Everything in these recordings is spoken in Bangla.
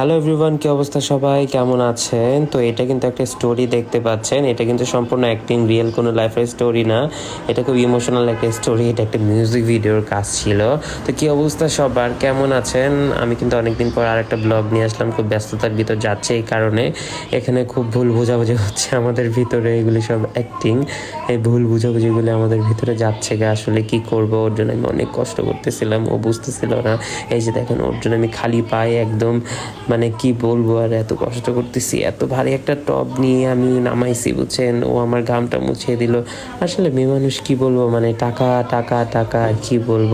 হ্যালো এভরিওয়ান কি অবস্থা সবাই? কেমন আছেন? তো এটা কিন্তু একটা স্টোরি দেখতে পাচ্ছেন। এটা কিন্তু সম্পূর্ণ অ্যাক্টিং রিয়েল কোনো লাইফের স্টোরি না। এটা খুব ইমোশনাল একটা স্টোরি এটা একটা মিউজিক ভিডিওর কাজ ছিল। তো কি অবস্থা সবার? কেমন আছেন? আমি কিন্তু অনেকদিন পর আর একটা ব্লগ নিয়ে আসলাম। খুব ব্যস্ততার ভিতর যাচ্ছে এই কারণে। এখানে খুব ভুল বোঝাবুঝি হচ্ছে আমাদের ভিতরে। এগুলি সব অ্যাক্টিং এই ভুল বুঝাবুঝিগুলি আমাদের ভিতরে যাচ্ছে গা। আসলে কি করব? ওর জন্য আমি অনেক কষ্ট করতেছিলাম। ও বুঝতেছিল না। এই যে দেখেন, ওর জন্য আমি খালি পায়ে একদম মানে কি বলব আর এত কষ্ট করতেছি, এত ভারী একটা টপ নিয়ে আমি নামাইছি, বুঝছেন? ও আমার ঘামটা মুছিয়ে দিল। আসলে মেয়ে মানুষ কি বলব? মানে টাকা টাকা টাকা, আর কি বলব?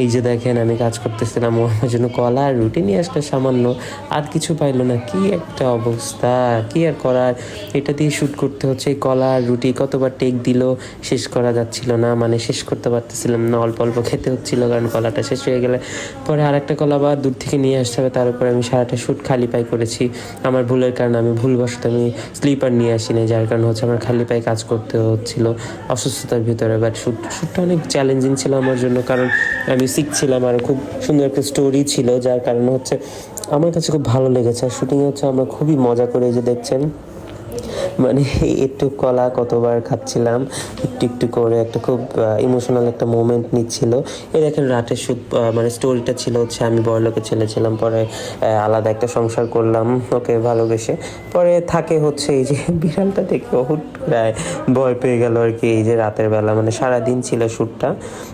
এই যে দেখেন, আমি কাজ করতেছিলাম, ও আমার জন্য কলা আর রুটি নিয়ে আসলে সামান্য। আর কিছু পাইলো না, কি একটা অবস্থা? কি আর করার? এটা দিয়ে শ্যুট করতে হচ্ছে, এই কলা আর রুটি কতবার টেক দিল, শেষ করা যাচ্ছিল না। মানে শেষ করতে পারতেছিলাম না, অল্প অল্প খেতে হচ্ছিল, কারণ কলাটা শেষ হয়ে গেলে পরে আরেকটা কলা আবার দূর থেকে নিয়ে আসতে হবে, তার উপরে আমি সারাটা শ্যুট খালি পায়ে করেছি। আমার ভুলের কারণে আমি ভুলবশত আমি স্লিপার নিয়ে আসিনি, যার কারণে হচ্ছে আমার খালি পায়ে কাজ করতে হচ্ছিল অসুস্থতার ভিতরে। বাট শ্যুট শ্যুটটা অনেক চ্যালেঞ্জিং ছিল আমার জন্য, কারণ আমি শিখছিলাম আর খুব সুন্দর একটা স্টোরি ছিল, যার কারণে হচ্ছে আমার কাছে খুব ভালো লেগেছে। আর শ্যুটিংয়ে হচ্ছে আমরা খুবই মজা করে যে দেখছেন মানে একটু কলা কতবার খাচ্ছিলাম, একটু একটু করে একটা খুব ইমোশনাল একটা মোমেন্ট নিচ্ছিল। এই দেখেন রাতের শুট মানে স্টোরিটা ছিল হচ্ছে আমি বড়লোকের ছেলে ছিলাম, পরে আলাদা একটা সংসার করলাম, ওকে ভালোবেসে। পরে থাকে হচ্ছে এই যে বিড়ালটা দেখে হুট করে ভয় পেয়ে গেল আর কি, এই যে রাতের বেলা মানে সারা দিন ছিল শ্যুটটা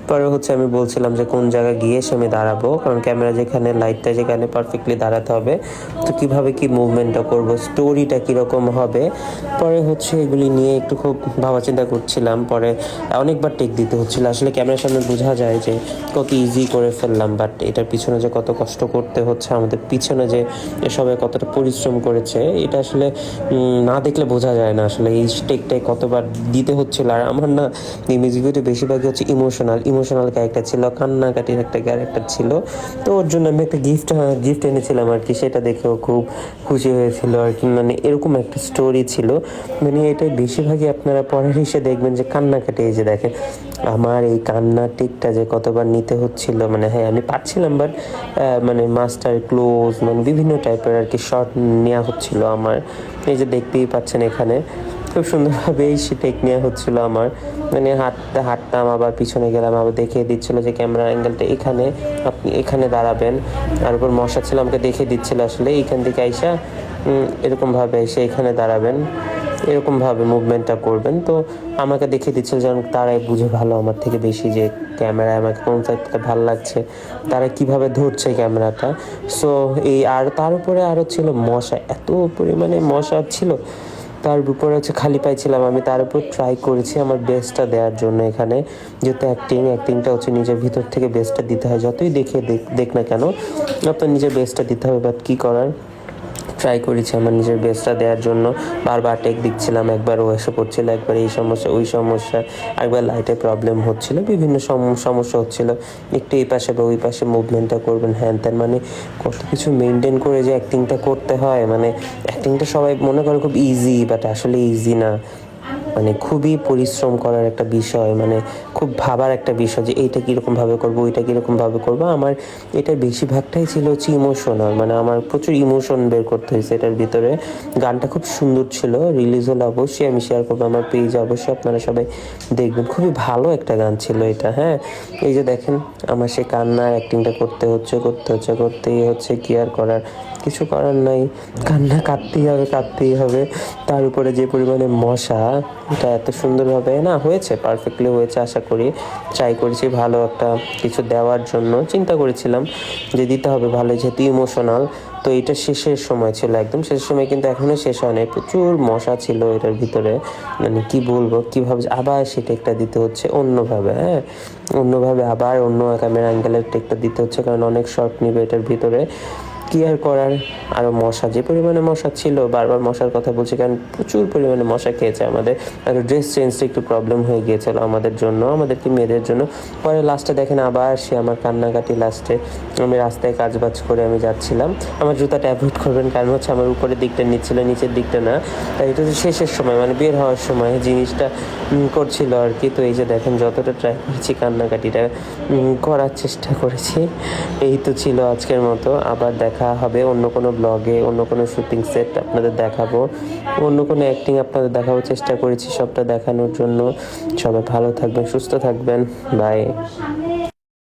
পরে হচ্ছে আমি বলছিলাম যে কোন জায়গায় গিয়ে সে আমি দাঁড়াবো, কারণ ক্যামেরা যেখানে লাইটটা যেখানে পারফেক্টলি দাঁড়াতে হবে। তো কীভাবে কি মুভমেন্টটা করব স্টোরিটা কীরকম হবে পরে হচ্ছে এগুলি নিয়ে একটু খুব ভাবা চিন্তা করছিলাম। পরে অনেকবার টেক দিতে হচ্ছিল। আসলে ক্যামেরার সামনে বোঝা যায় যে কত ইজি করে ফেললাম বাট এটার পিছনে যে কত কষ্ট করতে হচ্ছে, আমাদের পিছনে যে সবাই কতটা পরিশ্রম করেছে, এটা আসলে না দেখলে বোঝা যায় না। আসলে এই টেকটাই কতবার দিতে হচ্ছিল। আর আমার না এই মিউজিক ভিডিও বেশিরভাগই হচ্ছে ইমোশনাল ইমোশনাল ক্যারেক্টার ছিল, কান্নাকাটির একটা ক্যারেক্টার ছিল। তো ওর জন্য আমি একটা গিফট গিফট এনেছিলাম আর কি, সেটা দেখেও খুব খুশি হয়েছিল আর কি। মানে এরকম একটা স্টোরি ছিল। মানে এটা বেশিরভাগই আপনারা পরের এসে দেখবেন যে কান্নাকাটি এই যে দেখে আমার এই কান্না টিকটা যে কতবার নিতে হচ্ছিল মানে হ্যাঁ আমি পাচ্ছিলাম বাট মানে মাস্টার ক্লোজ মানে বিভিন্ন টাইপের আর কি শর্ট নেওয়া হচ্ছিল আমার। এই যে দেখতেই পাচ্ছেন এখানে। খুব সুন্দরভাবে এই টেক নেওয়া হচ্ছিল আমার। মানে হাঁটতে হাঁটতাম, আবার পিছনে গেলাম, আবার দেখিয়ে দিচ্ছিল যে ক্যামেরা অ্যাঙ্গেলটা এখানে, আপনি এখানে দাঁড়াবেন। আর উপর মশা ছিল, আমাকে দেখিয়ে দিচ্ছিল আসলে, এইখান থেকে আইসা এরকমভাবে এসে এখানে দাঁড়াবেন, এরকমভাবে মুভমেন্টটা করবেন। তো আমাকে দেখিয়ে দিচ্ছিল যেন তারাই বুঝে ভালো আমার থেকে বেশি যে ক্যামেরায় আমাকে কোন সাইডটা ভালো লাগছে, তারা কীভাবে ধরছে ক্যামেরাটা সো এই আর তার উপরে আরও ছিল মশা, এত পরিমাণে মশা ছিল। তার উপরে হচ্ছে খালি পাইছিলাম আমি তার উপর ট্রাই করেছি আমার বেস্টটা দেওয়ার জন্য এখানে। যেহেতু অ্যাক্টিং অ্যাক্টিংটা হচ্ছে নিজের ভিতর থেকে বেস্টটা দিতে হয়। যতই দেখে দেখ- না কেন, আপনার নিজের বেস্টটা দিতে হবে বাট কী করার? ট্রাই করেছি আমার নিজের বেস্টটা দেওয়ার জন্য। বারবার টেক দিচ্ছিলাম, একবার ও এসে পড়ছিল, একবার এই সমস্যা, ওই সমস্যা, একবার লাইটে প্রবলেম হচ্ছিল, বিভিন্ন সম- সমস্যা হচ্ছিল। একটু এই পাশে বা ওই পাশে মুভমেন্টটা করবেন, হ্যান ত্যান মানে কত কিছু মেনটেন করে যে অ্যাক্টিংটা করতে হয় মানে অ্যাক্টিংটা সবাই মনে করে খুব ইজি বাট আসলে ইজি না। মানে খুবই পরিশ্রম করার একটা বিষয় মানে খুব ভাবার একটা বিষয় যে এইটা কীরকম ভাবে করব, ওইটা কীরকম ভাবে করব। আমার এটার বেশিরভাগটাই ছিল হচ্ছে ইমোশনাল মানে আমার প্রচুর ইমোশন বের করতে হয়েছে এটার ভিতরে। গানটা খুব সুন্দর ছিল রিলিজ হলে অবশ্যই আমি শেয়ার করব, আমার পেজে অবশ্যই আপনারা সবাই দেখবেন। খুবই ভালো একটা গান ছিল এটা হ্যাঁ। এই যে দেখেন, আমার সেই কান্নার অ্যাক্টিংটা করতে হচ্ছে করতে হচ্ছে, করতেই হচ্ছে কেয়ার করার। কিছু করার নাই। কান্না কাঁদতেই হবে কাঁদতেই হবে। তার উপরে যে পরিমাণে মশা এটা এত সুন্দরভাবে না? হয়েছে পারফেক্টলি হয়েছে, আশা করি। ট্রাই করেছি ভালো একটা কিছু দেওয়ার জন্য। চিন্তা করেছিলাম যে দিতে হবে ভালো যেহেতু ইমোশনাল তো এটা শেষের সময় ছিল একদম। শেষের সময় কিন্তু এখনও শেষ হয় নাই। প্রচুর মশা ছিল এটার ভিতরে। মানে কি বলব কীভাবে আবার সে একটা দিতে হচ্ছে অন্যভাবে হ্যাঁ? অন্যভাবে আবার অন্য ক্যামেরা অ্যাঙ্গেলের টেকটা দিতে হচ্ছে, কারণ অনেক শর্ট নিবে এটার ভিতরে। কি আর করার আরও মশা, যে পরিমাণে মশা ছিল, বারবার মশার কথা বলছি কারণ প্রচুর পরিমাণে মশা খেয়েছে আমাদের। আর ড্রেস চেঞ্জটা একটু প্রবলেম হয়ে গিয়েছিল আমাদের জন্য, আমাদেরকে মেয়েদের জন্য। পরে লাস্টে দেখেন আবার সে আমার কান্নাকাটি লাস্টে আমি রাস্তায় কাজ বাজ করে আমি যাচ্ছিলাম। আমার জুতাটা অ্যাভয়েড করবেন কারণ হচ্ছে আমার উপরের দিকটা নিচ্ছিল, নিচের দিকটা না। তাই এটা হচ্ছে শেষের সময় মানে বের হওয়ার সময় জিনিসটা করছিল আর কি। তো এই যে দেখেন যতটা ট্রাই করেছি কান্নাকাটিটা করার চেষ্টা করেছি। এই তো ছিল আজকের মতো। আবার দেখা দেখা হবে, অন্য কোনো ব্লগে অন্য কোনো শুটিং সেট আপনাদের দেখাবো। অন্য কোনো অ্যাক্টিং আপনাদের দেখাবো চেষ্টা করেছি সবটা দেখানোর জন্য। সবাই ভালো থাকবেন, সুস্থ থাকবেন। বাই